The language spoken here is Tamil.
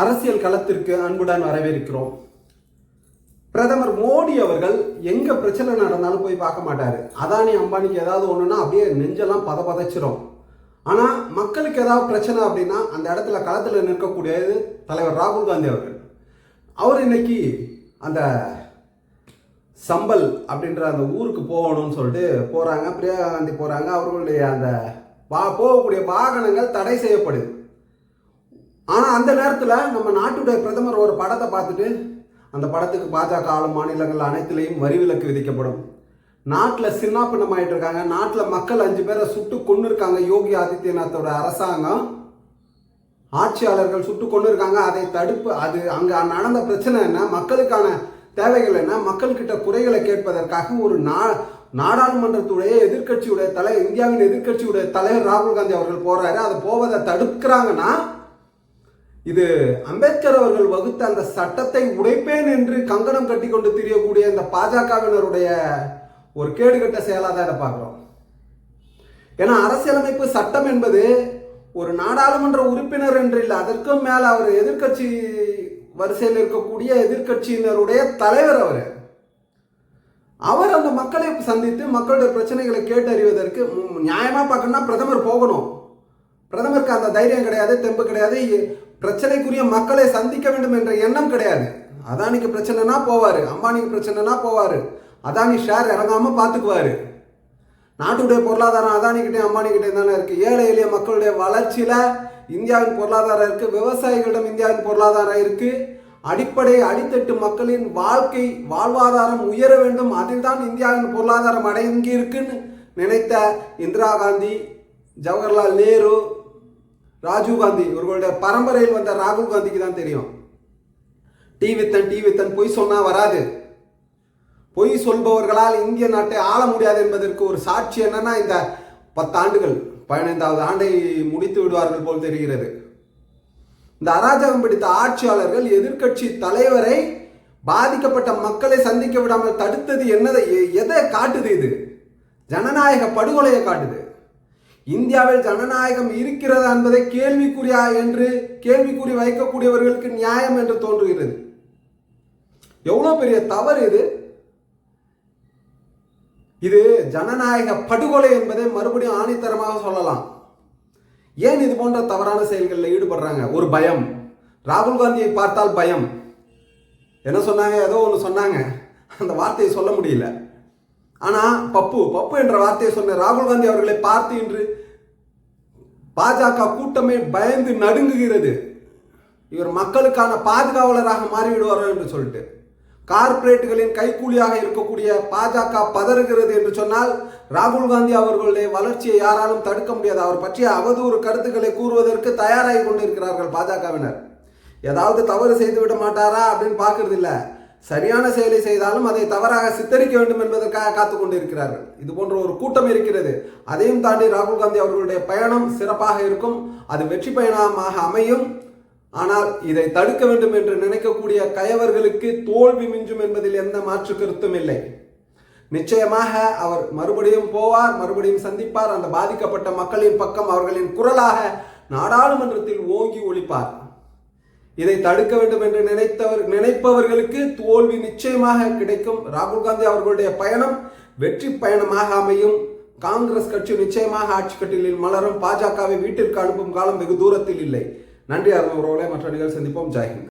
அரசியல் களத்திற்கு அன்புடன் வரவேற்கிறோம். பிரதமர் மோடி அவர்கள் எங்க பிரச்சனை நடந்தாலும் போய் பார்க்க மாட்டாரு. அதானி அம்பானிக்கு ஏதாவது ஒண்ணுன்னா அப்படியே நெஞ்செல்லாம் பத பதச்சிரும். ஆனா மக்களுக்கு ஏதாவது பிரச்சனை அப்படின்னா அந்த இடத்துல களத்தில் நிற்கக்கூடியது தலைவர் ராகுல் காந்தி அவர்கள். அவர் இன்னைக்கு அந்த சம்பல் அப்படின்ற அந்த ஊருக்கு போகணும்னு சொல்லிட்டு போறாங்க. பிரியா காந்தி போறாங்க. அவர்களுடைய அந்த வா போகக்கூடிய வாகனங்கள் தடை செய்யப்படுது. அந்த நேரத்தில் நம்ம நாட்டுடைய பிரதமர் ஒரு படத்தை பார்த்துட்டு அந்த படத்துக்கு பாஜக ஆளும் மாநிலங்கள் அனைத்திலையும் வரி விலக்கு விதிக்கப்படும். நாட்டில் சின்னாப்பின்னம் ஆயிட்டு இருக்காங்க. நாட்டில் மக்கள் அஞ்சு பேரை சுட்டு கொண்டு இருக்காங்க யோகி ஆதித்யநாத்தோட அரசாங்கம். ஆட்சியாளர்கள் சுட்டு கொண்டு இருக்காங்க அதை தடுப்பு அது அங்கே நடந்த பிரச்சனை என்ன? மக்களுக்கான தேவைகள் என்ன? மக்கள்கிட்ட குறைகளை கேட்பதற்காக ஒரு நா நாடாளுமன்றத்துடைய எதிர்கட்சியுடைய தலை இந்தியாவின் எதிர்க்கட்சியுடைய தலைவர் ராகுல் காந்தி அவர்கள் போறாரு. அதை போவதை தடுக்கிறாங்கன்னா இது அம்பேத்கர் அவர்கள் வகுத்த அந்த சட்டத்தை உடைப்பேன் என்று கங்கணம் கட்டி கொண்டு திரியக்கூடிய இந்த பாஜகவினருடைய ஒரு கேடுகட்ட செயலாக தான் இதை பார்க்குறோம். ஏன்னா அரசியலமைப்பு சட்டம் என்பது ஒரு நாடாளுமன்ற உறுப்பினர் என்று இல்லை அதற்கும் மேலே அவர் எதிர்க்கட்சி வரிசையில் இருக்கக்கூடிய எதிர்க்கட்சியினருடைய தலைவர் அவர். அவர் அந்த மக்களை சந்தித்து மக்களுடைய பிரச்சனைகளை கேட்டறிவதற்கு நியாயமாக பார்க்கணும்னா பிரதமர் போகணும். பிரதமருக்கு அந்த தைரியம் கிடையாது தெம்பு கிடையாது. பிரச்சனைக்குரிய மக்களை சந்திக்க வேண்டும் என்ற எண்ணம் கிடையாது. அதானிக்கு பிரச்சனைனா போவாரு அம்பானிக்கு பிரச்சனைனா போவாரு. அதானி ஷேர் இறங்காம பார்த்துக்குவாரு நாட்டுடைய பொருளாதாரம் அதானிக்கிட்டே அம்பானிக்கிட்டே தானே இருக்கு. ஏழை எளிய மக்களுடைய வளர்ச்சியில இந்தியாவின் பொருளாதாரம் இருக்கு. விவசாயிகளிடம் இந்தியாவின் பொருளாதாரம் இருக்கு. அடிப்படை அடித்தட்டு மக்களின் வாழ்க்கை வாழ்வாதாரம் உயர வேண்டும். அதில் தான் இந்தியாவின் பொருளாதாரம் அடங்கி இருக்குன்னு நினைத்த இந்திரா காந்தி ஜவஹர்லால் நேரு ராஜீவ் காந்தி இவர்களுடைய பரம்பரையில் வந்த ராகுல் காந்திக்கு தான் தெரியும். டி வித்தன் டி வித்தன் பொய் சொன்னா வராது. பொய் சொல்பவர்களால் இந்திய நாட்டை ஆள முடியாது என்பதற்கு ஒரு சாட்சி என்னன்னா இந்த பத்தாண்டுகள் பதினைந்தாவது ஆண்டை முடித்து விடுவார்கள் போல் தெரிகிறது. இந்த அராஜகம் பிடித்த ஆட்சியாளர்கள் எதிர்க்கட்சி தலைவரை பாதிக்கப்பட்ட மக்களை சந்திக்க விடாமல் தடுத்தது என்னதை எ- எதை காட்டுது இது? ஜனநாயக படுகொலையை காட்டுது. இந்தியாவில் ஜனநாயகம் இருக்கிறதா என்பதை கேள்விக்குறியா என்று கேள்விக்குறி வைக்கக்கூடியவர்களுக்கு நியாயம் என்று தோன்றுகிறது. எவ்வளோ பெரிய தவறு இது? இது ஜனநாயக படுகொலை என்பதை மறுபடியும் ஆணித்தரமாக சொல்லலாம். ஏன் இது போன்ற தவறான செயல்களில் ஈடுபடுறாங்க? ஒரு பயம். ராகுல் காந்தியை பார்த்தால் பயம். என்ன சொன்னாங்க? ஏதோ ஒன்று சொன்னாங்க. அந்த வார்த்தையை சொல்ல முடியல. ஆனால் பப்பு பப்பு என்ற வார்த்தையை சொன்ன ராகுல் காந்தி அவர்களை பார்த்து இன்று பாஜக கூட்டமே பயந்து நடுங்குகிறது. இவர் மக்களுக்கான பாதுகாவலராக மாறிவிடுவாரோ என்று சொல்லிட்டு கார்ப்பரேட்டுகளின் கைக்கூலியாக இருக்கக்கூடிய பாஜக பதறுகிறது என்று சொன்னால் ராகுல் காந்தி அவர்களுடைய வளர்ச்சியை யாராலும் தடுக்க முடியாது. அவர் பற்றிய அவதூறு கருத்துக்களை கூறுவதற்கு தயாராகி கொண்டிருக்கிறார்கள் பாஜகவினர். ஏதாவது தவறு செய்து விட மாட்டாரா அப்படின்னு பார்க்கறது இல்லை சரியான செயலை செய்தாலும் அதை தவறாக சித்தரிக்க வேண்டும் என்பதற்காக காத்து கொண்டிருக்கிறார்கள். இது போன்ற ஒரு கூட்டம் இருக்கிறது. அதையும் தாண்டி ராகுல் காந்தி அவர்களுடைய பயணம் சிறப்பாக இருக்கும். அது வெற்றி பயணமாக அமையும். ஆனால் இதை தடுக்க வேண்டும் என்று நினைக்கக்கூடிய கயவர்களுக்கு தோல்வி மிஞ்சும் என்பதில் எந்த மாற்று கருத்தும் இல்லை. நிச்சயமாக அவர் மறுபடியும் போவார் மறுபடியும் சந்திப்பார். அந்த பாதிக்கப்பட்ட மக்களின் பக்கம் அவர்களின் குரலாக நாடாளுமன்றத்தில் ஓங்கி ஒழிப்பார். இதை தடுக்க வேண்டும் என்று நினைத்தவர் நினைப்பவர்களுக்கு தோல்வி நிச்சயமாக கிடைக்கும். ராகுல் காந்தி அவர்களுடைய பயணம் வெற்றி பயணமாக அமையும். காங்கிரஸ் கட்சி நிச்சயமாக ஆட்சி கட்டிலில் மலரும். பாஜகவை வீட்டிற்கு அனுப்பும் காலம் வெகு தூரத்தில் இல்லை. நன்றி அருண் உறவுகளை. மற்ற நிகழ்ச்சி சந்திப்போம். ஜெயஹிந்த்